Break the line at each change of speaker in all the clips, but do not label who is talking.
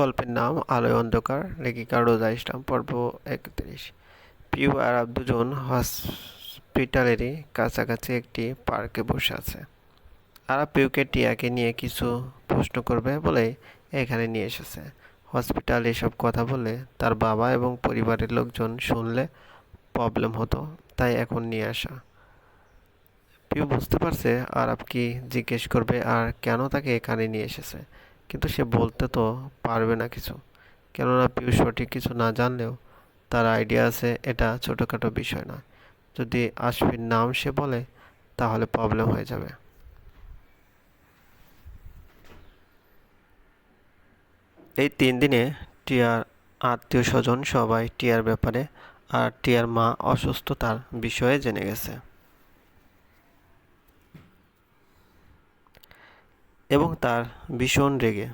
গল্পের নাম আলোয় অন্ধকার, লেখিকা রোজা ইসলাম, পর্ব একত্রিশ। পিউ আর দুজন হসপিটালেরই কাছাকাছি একটি পার্কে বসে আছে। আর পিউকে, টিয়াকে নিয়ে কিছু প্রশ্ন করবে বলে এখানে নিয়ে এসেছে। হসপিটাল এসব কথা বলে তার বাবা এবং পরিবারের লোকজন শুনলে প্রবলেম হতো, তাই এখন নিয়ে আসা। পিউ বুঝতে পারছে আরব কি জিজ্ঞেস করবে আর কেন তাকে এখানে নিয়ে এসেছে। কিন্তু সে বলতে তো পারবে না কিছু। কেননা পিউ সঠিক কিছু না জানলেও তার আইডিয়া আছে এটা ছোটোখাটো বিষয় না যদি আশফির নাম সে বলে, তাহলে প্রবলেম হয়ে যাবে। এই তিন দিনে টিয়ার আত্মীয় স্বজন সবাই টিয়ার ব্যাপারে আর টিয়ার মা অসুস্থতার বিষয়ে জেনে গেছে। এবং তার ভীষণ রেগে।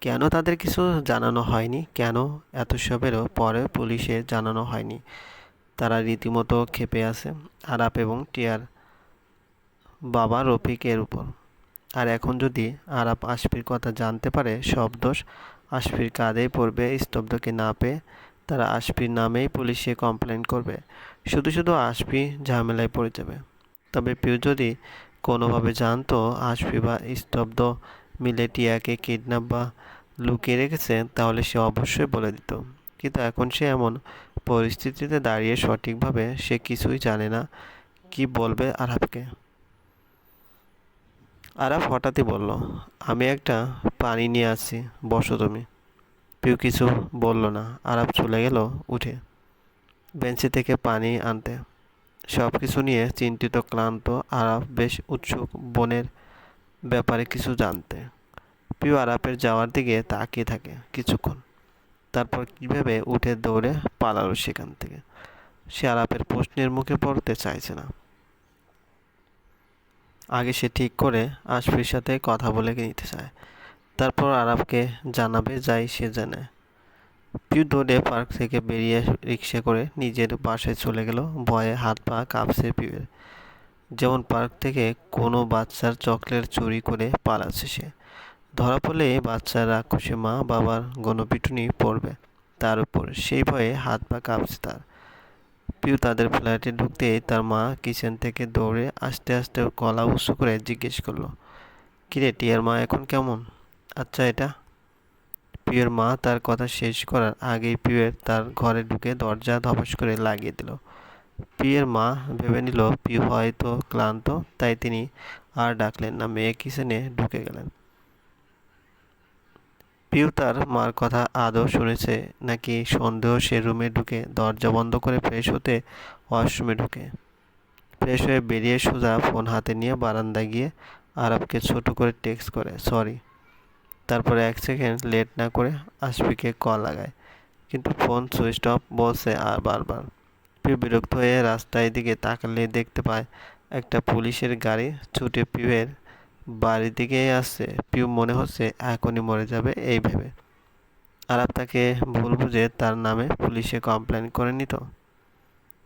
কেন তাদের কিছু জানানো হয়নি? কেন এত সবেরও পরে পুলিশে জানানো হয়নি? তারা রীতিমতো খেপে আছে, আরাপ এবং টিয়ার বাবা রফিকের উপর। আর এখন যদি আরাপ আশফির কথা জানতে পারে, সব দোষ আশফির কাঁধেই পড়বে, স্তব্ধকে না পেয়ে তারা আশফির নামেই পুলিশে কমপ্লেন করবে। শুধু শুধু আশফি ঝামেলায় পড়ে যাবে। তবে পিউ যদি কোনোভাবে জানতো আশফি বা স্তব্ধ মিলে টিয়াকে কিডন্যাপ বা লুকিয়ে রেখেছে, তাহলে সে অবশ্যই বলে দিত। কিন্তু এখন সে এমন পরিস্থিতিতে দাঁড়িয়ে সঠিকভাবে সে কিছুই জানে না। কি বলবে আরবকে আরাফ হঠাৎই বলল, আমি একটা পানি নিয়ে আসছি, বসো তুমি। পিউ কিছু বলল না। আরাফ চলে গেল উঠে, বেঞ্চি থেকে পানি আনতে। সব কিছু নিয়ে চিন্তিত, ক্লান্ত আরাফ বেশ উৎসুক বোনের ব্যাপারে কিছু জানতে। পিউ আরাফের যাওয়ার দিকে তাকিয়ে থাকে কিছুক্ষণ। তারপর কীভাবে উঠে দৌড়ে পালালো সেখান থেকে? সে আরাপের প্রশ্নের মুখে পড়তে চাইছে না। আগে সে ঠিক করে আশফির সাথে কথা বলে নিতে চায়। তারপর আরাবকে জানাবে, যাই সে জানে। পিউ পার্ক থেকে বেরিয়ে রিক্সা করে নিজের বাসায় চলে গেল। ভয়ে হাত পা কাঁপছে পিউয়ের যেমন পার্ক থেকে কোনো বাচ্চার চকলেট চুরি করে পালাচ্ছে সে। ধরা পড়লে বাচ্চার রাক্ষসে মা বাবার গণপিটুনি পড়বে তার উপর। সেই ভয়ে হাত পা কাঁপছে তার। পিউ তাদের ফ্ল্যাটে ঢুকতে তার মা কিচেন থেকে দৌড়ে আস্তে আস্তে গলা উঁচু করে জিজ্ঞেস করল, কিরে টিয়ার মা এখন কেমন? আচ্ছা এটা পিউয়ের মা তার কথা শেষ করার আগেই পিউয়ের তার ঘরে ঢুকে দরজা ধপাস করে লাগিয়ে দিল। পিউয়ের মা ভেবে নিল, পিউ হয়তো ক্লান্ত। তাই তিনি আর ডাকলেন না, মেয়ে কিচেনে ঢুকে গেলেন। পিউ তার মার কথা আদৌ শুনেছে নাকি সন্দেহ সে রুমে ঢুকে দরজা বন্ধ করে ফ্রেশ হতে ওয়াশরুমে ঢুকে। ফ্রেশ হয়ে বেরিয়ে সোজা ফোন হাতে নিয়ে বারান্দায় গিয়ে আরবকে ছোট করে টেক্সট করে সরি তারপরে এক সেকেন্ড লেট না করে আশফিকে কল লাগায়। কিন্তু ফোন সুইচ অফ বলছে আর বারবার। পিউ বিরক্ত হয়ে রাস্তায় দিকে তাকালে দেখতে পায় একটা পুলিশের গাড়ি ছুটে পিউয়ের বাড়ির দিকে আসছে। পিউ মনে হচ্ছে এখনই মরে যাবে এই ভেবে। আরাপ তাকে ভুল বুঝে তার নামে পুলিশে কমপ্লেন করে নিত।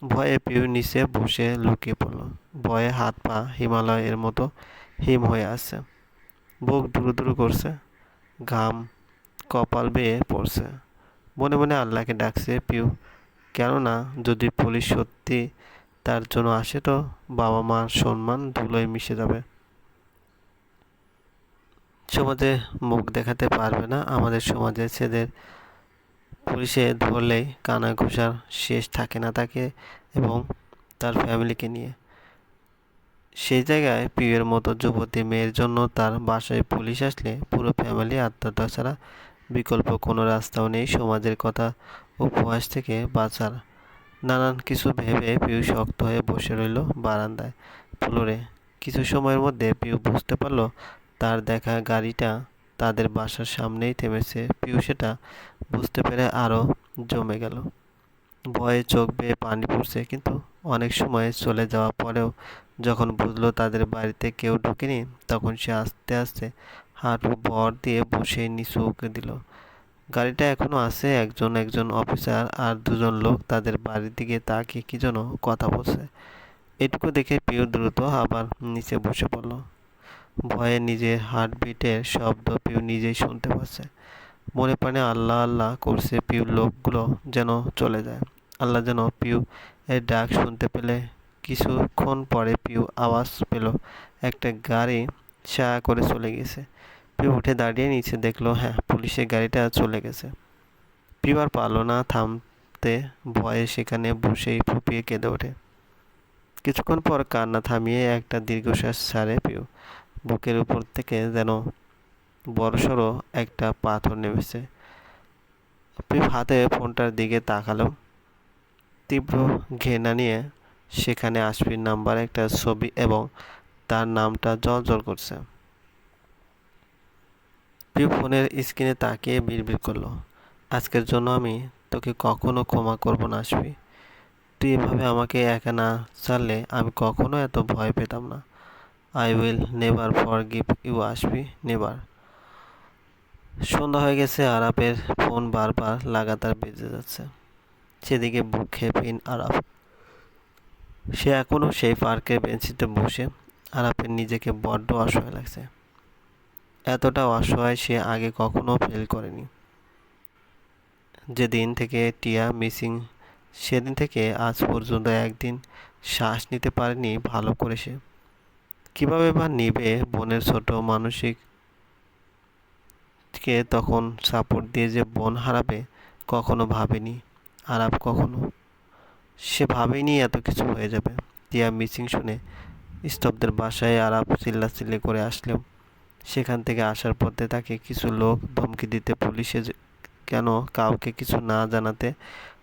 ভয়ে পিউ নিচে বসে লুকিয়ে পড়ল। ভয়ে হাত পা হিমালয়ের মতো হিম হয়ে আসছে বুক দুরু দুরু করছে। ঘাম কপাল বেয়ে পড়ছে। মনে মনে আল্লাহকে ডাকছে, পিউ, কেননা যদি পুলিশ সত্যি তার জন্য আসে তো বাবা মার সম্মান ধুলোয় মিশে যাবে। সমাজে মুখ দেখাতে পারবে না। আমাদের সমাজে ছেলেদের পুলিশে ধরলেই কানা ঘোষার শেষ থাকে না তাকে এবং তার ফ্যামিলিকে নিয়ে। সেই জায়গায় পিউয়ের মতো যুবতী মেয়ের জন্য তার বাসায় পুলিশ আসলে পুরো ফ্যামিলি আত্মহত্যা। ছাড়া বিকল্প কোনো রাস্তাও নেই সমাজের কথা। উপহাস থেকে বাঁচার। নানান কিছু ভেবে পিউ শক্ত হয়ে বসে রইল বারান্দায়। ফ্লোরে কিছু সময়ের মধ্যে পিউ বুঝতে পারল তার দেখা গাড়িটা তাদের বাসার সামনেই থেমেছে। পিউ সেটা বুঝতে পেরে আরও জমে গেল। ভয়ে চোখ বেয়ে পানি পড়ছে, কিন্তু অনেক সময় চলে যাওয়া পরেও যখন বুঝলো তাদের বাড়িতে কেউ ঢুকেনি, তখন সে আস্তে আস্তে হাঁটু ভর দিয়ে বসে নিচু উকে দিল। গাড়িটা এখনও আছে, একজন একজন অফিসার আর দুজন লোক তাদের বাড়ির দিকে তাকিয়ে কি যেন কথা বলছে। এটুকু দেখে পিউ দ্রুত আবার নিচে বসে পড়ল। ভয়ে নিজের হার্টবিটের শব্দ পিউ নিজেই শুনতে পাচ্ছে। মনে প্রাণে আল্লাহ আল্লাহ করছে পিউ লোকগুলো যেন চলে যায়। আল্লাহ যেন পিউ এর ডাক শুনতে পেলে কিছুক্ষণ পরে পিউ আওয়াজ পেল, একটা গাড়ি ছায়া করে চলে গেছে। পিউ উঠে দাঁড়িয়ে নিচে দেখল হ্যাঁ পুলিশের গাড়িটা চলে গেছে। পিউ আর পারল না থামতে, ভয়ে সেখানে বসেই ফুপিয়ে কেঁদে ওঠে। কিছুক্ষণ পর কান্না থামিয়ে একটা দীর্ঘশ্বাস ছাড়ে পিউ। বুকের উপর থেকে যেন বড়সড় একটা পাথর নেমেছে। পিউ হাতে ফোনটার দিকে তাকালো, তীব্র ঘেনা নিয়ে সেখানে আশফির নাম্বার একটা ছবি এবং তার নামটা জল করছে। পিউ ফোনের স্ক্রিনে তাকিয়ে বিড়বিড় করল। আজকের জন্য আমি তোকে কখনো ক্ষমা করব না আসবি তুই এভাবে আমাকে একা না ছাড়লে আমি কখনো এত ভয় পেতাম না। I will never forgive you আসবি নেভার সন্ধ্যা হয়ে গেছে, আরাপের ফোন বারবার লাগাতার বেজে যাচ্ছে। সেদিকে বুক খেপিন আরাপ। সে এখনও সেই পার্কের বেঞ্চিতে বসে আরাপের নিজেকে বড্ড অসহায় লাগছে। এতটা অসহায় সে আগে কখনো ফিল করেনি। যেদিন থেকে টিয়া মিসিং, সেদিন থেকে আজ পর্যন্ত একদিন শ্বাস নিতে পারেনি ভালো করে সে। কীভাবে বা নিবে বোনের ছোট মানসিক কে তখন সাপোর্ট দিয়ে যে বোন হারাবে, কখনো ভাবেনি। আরাপ কখনো সে ভাবেনি এত কিছু হয়ে যাবে। টিয়া মিসিং শুনে স্তব্ধের বাসায় আরাপ চিল্লাচিল্লি করে আসলেও সেখান থেকে আসার পথে তাকে কিছু লোক ধমকি দিতে পুলিশে কেন কাউকে কিছু না জানাতে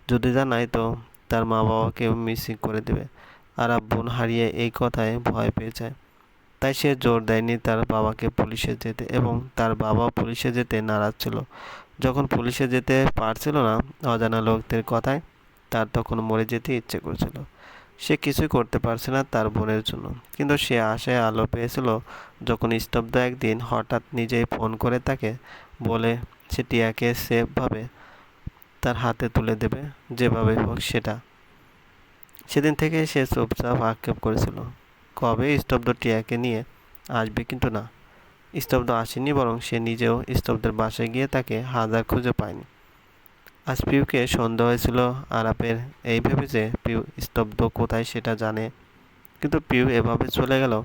যদি জানায় তো তার মা বাবাকে মিসিং করে দেবে। আর বোন হারিয়ে এই কথায় ভয় পেয়ে যায়। তাই সে জোর দেয়নি তার বাবাকে পুলিশে যেতে এবং তার বাবা পুলিশে যেতে নারাজ ছিল। যখন পুলিশে যেতে পারছিল না, অজানা লোকদের কথায় তার তখন মরে যেতে ইচ্ছে করছিল। সে কিছুই করতে পারছে না তার বোনের জন্য। কিন্তু সে আশায় আলো পেয়েছিল যখন স্তব্ধ একদিন হঠাৎ নিজেই ফোন করে তাকে বলে, সে টিয়াকে সেফভাবে তার হাতে তুলে দেবে, যেভাবে হোক সেটা। সেদিন থেকে সে চুপচাপ আক্ষেপ করেছিল, কবে স্তব্ধ টিয়াকে নিয়ে আসবে কিন্তু না। স্তব্ধ আসেনি বরং সে নিজেও স্তব্ধের বাসায় গিয়ে তাকে হাজার খুঁজে পায়নি। আজ পিউকে সন্দেহ হয়েছিল আরাপের এই ভেবে যে পিউ স্তব্ধ কোথায় সেটা জানে। কিন্তু পিউ এভাবে চলে গেল।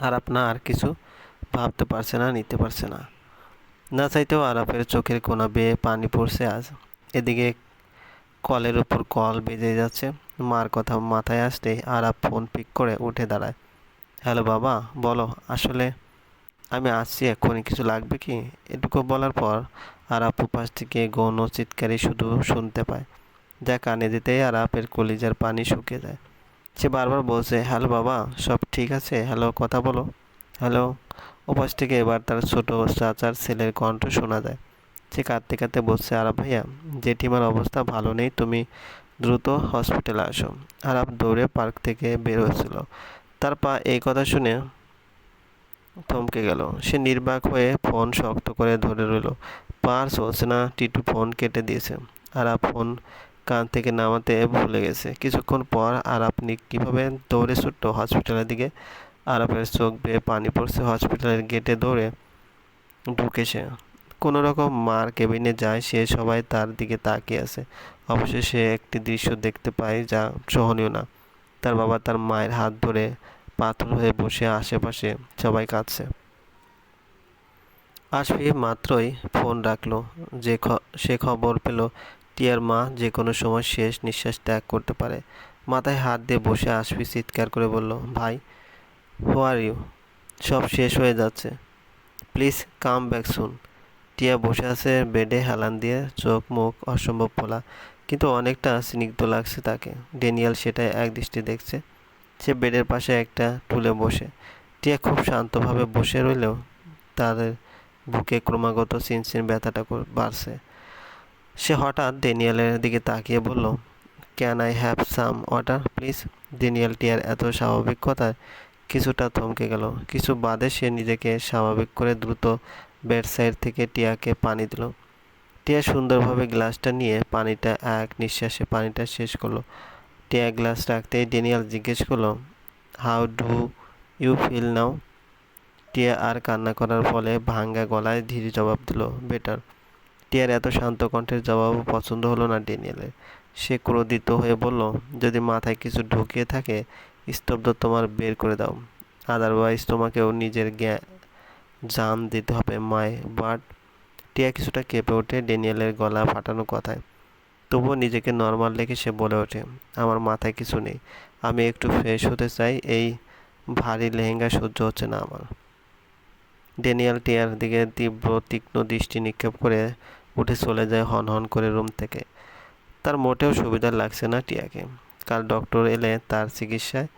আরাপ না আর কিছু ভাবতে পারছে না, নিতে পারছে না। না চাইতেও আরাপের চোখের কোনা বেয়ে পানি পড়ছে আজ। এদিকে কলের উপর কল বেজে যাচ্ছে। মার কথা মাথায় আসতে আরাপ ফোন পিক করে উঠে দাঁড়ায়। হ্যালো বাবা, বলো, আসলে আমি আসছি এক্ষুনি, কিছু লাগবে কি? এটুকু বলার পর আরাপ উপাস থেকে গৌণ চিৎকারি শুধু শুনতে পায়। যা কানে দিতেই আরাপের কলিজার পানি শুকিয়ে যায়। সে বারবার বলছে, হ্যালো বাবা, সব ঠিক আছে? হ্যালো, কথা বলো। হ্যালো। ওপাশ থেকে এবার তার ছোটো চাচার ছেলের কণ্ঠ শোনা যায়। সে কাঁদতে কাঁদতে বলছে, আরাপ ভাইয়া, জেঠিমার অবস্থা ভালো নেই, তুমি দ্রুত হসপিটালে আসো। আরাপ দৌড়ে পার্ক থেকে বের হয়েছিল। তার পা এই কথা শুনে থমকে গেল। সে নির্বাক হয়ে ফোন শক্ত করে ধরে রইল। পার চলছে না টিটু ফোন কেটে দিয়েছে। আরাপ ফোন কান থেকে নামাতে ভুলে গেছে। কিছুক্ষণ পর আর আপনি কীভাবে দৌড়ে ছুটল হসপিটালের দিকে? আর আরাপের চোখ বেয়ে পানি পড়ছে। হসপিটালের গেটে দৌড়ে ঢুকে সে। কোনো রকম মার কেবিনে যায় সে, সবাই তার দিকে তাকিয়ে আছে। অবশ্যই সে একটি দৃশ্য দেখতে পায় যা সহনীয় না। তার বাবা তার মায়ের হাত ধরে পাথর হয়ে বসে আশেপাশে সবাই কাঁদছে। আশফি মাত্রই ফোন রাখল। যে সে খবর পেল, টিয়ার মা যে কোনো সময় শেষ নিঃশ্বাস ত্যাগ করতে পারে। মাথায় হাত দিয়ে বসে আশফি চিৎকার করে বলল, ভাই হু আর ইউ সব শেষ হয়ে যাচ্ছে। প্লিজ কাম ব্যাক সুন টিয়া বসে আছে বেডে হেলান দিয়ে, চোখ, মুখ অসম্ভব ফোলা কিন্তু অনেকটা স্নিগ্ধ লাগছে তাকে। ডেনিয়াল সেটাই এক দৃষ্টি দেখছে। সে বেডের পাশে একটা টুলে বসে। টিয়া খুব শান্তভাবে বসে রইলেও তাদের বুকে ক্রমাগত চিনচিন ব্যথাটা বাড়ছে। সে হঠাৎ ডেনিয়ালের দিকে তাকিয়ে বলল can I have some water please Daniel টিয়ার এত স্বাভাবিক কথায় কিছুটা থমকে গেল। কিছু বাদে সে নিজেকে স্বাভাবিক করে দ্রুত বেড সাইড থেকে টিয়াকে পানি দিল। টিয়া সুন্দরভাবে গ্লাসটা নিয়ে পানিটা এক নিঃশ্বাসে পানিটা শেষ করল। টিয়া গ্লাস রাখতেই ডেনিয়াল জিজ্ঞেস করল how do you feel now Tia আর কান্না করার ফলে ভাঙ্গা গলায় ধীরে জবাব দিল বেটার টিয়ার এত শান্ত কণ্ঠের জবাব পছন্দ হলো না ড্যানিয়েলের সে ক্রোধিত হয়ে বলল, যদি মাথায় কিছু ঢুকিয়ে থাকে, স্তব্ধ তোমার বের করে দাও। আদারওয়াইজ তোমাকেও নিজের জান দিতে হবে মায় বাট টিয়া কিছুটা কেঁপে ওঠে ড্যানিয়েলের গলা ফাটানো কথায়। তবুও নিজেকে নর্মাল রেখে সে বলে ওঠে, আমার মাথায় কিছু নেই, আমি একটু ফ্রেশ হতে চাই, এই ভারী লেহেঙ্গা সহ্য হচ্ছে না আমার। ড্যানিয়াল টিয়ার দিকে তীব্র, তীক্ষ্ণ দৃষ্টি নিক্ষেপ করে উঠে চলে যায় হন হন করে রুম থেকে। তার মোটেও সুবিধা লাগছে না টিয়াকে। কাল ডক্টর এলে তার চিকিৎসায়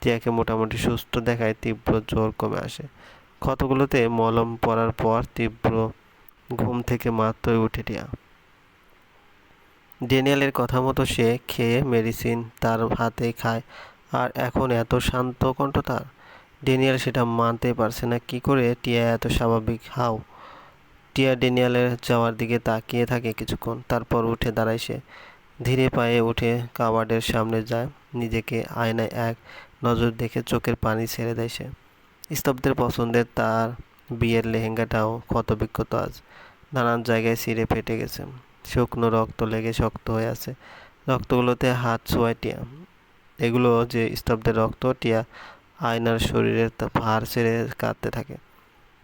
টিয়াকে মোটামুটি সুস্থ দেখায় তীব্র জ্বর কমে আসে। ক্ষতগুলোতে মলম পরার পর তীব্র ঘুম থেকে মাত্রই উঠে টিয়া। ড্যানিয়েলের কথা মতো সে খেয়ে মেডিসিন তার হাতে খায়, আর এখন এত শান্ত কণ্ঠ তার। ড্যানিয়েল সেটা মানতে পারছে না, কি করে টিয়া এত স্বাভাবিক? হাও। টিয়া ড্যানিয়েলের যাওয়ার দিকে তাকিয়ে থাকে কিছুক্ষণ, তারপর উঠে দাঁড়ায় সে। ধীরে পায়ে উঠে কাবার্ডের সামনে যায়, নিজেকে আয়নায় এক নজর দেখে চোখের পানি ছেড়ে দেয় সে। স্তব্ধের পছন্দের তার বিয়ের লেহেঙ্গাটাও ক্ষতবিক্ষত আজ। নানান জায়গায় ছিঁড়ে ফেটে গেছে। শুকনো রক্ত লেগে শক্ত হয়ে আছে। রক্তগুলোতে হাত ছোঁয়ায় টিয়া। এগুলো যে স্তব্ধের রক্ত, টিয়া আয়নার শরীরের ভার ছেড়ে কাঁদতে থাকে।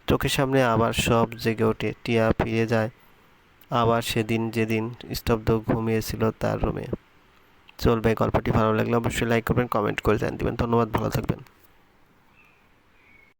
চোখের সামনে আবার সব জেগে ওঠে। টিয়া ফিরে যায়। আবার সেদিন যেদিন স্তব্ধ ঘুমিয়েছিল তার রুমে। চলবে গল্পটি। ভালো লাগলে অবশ্যই লাইক করবেন কমেন্ট করে জানিয়ে দেবেন। ধন্যবাদ, ভালো থাকবেন।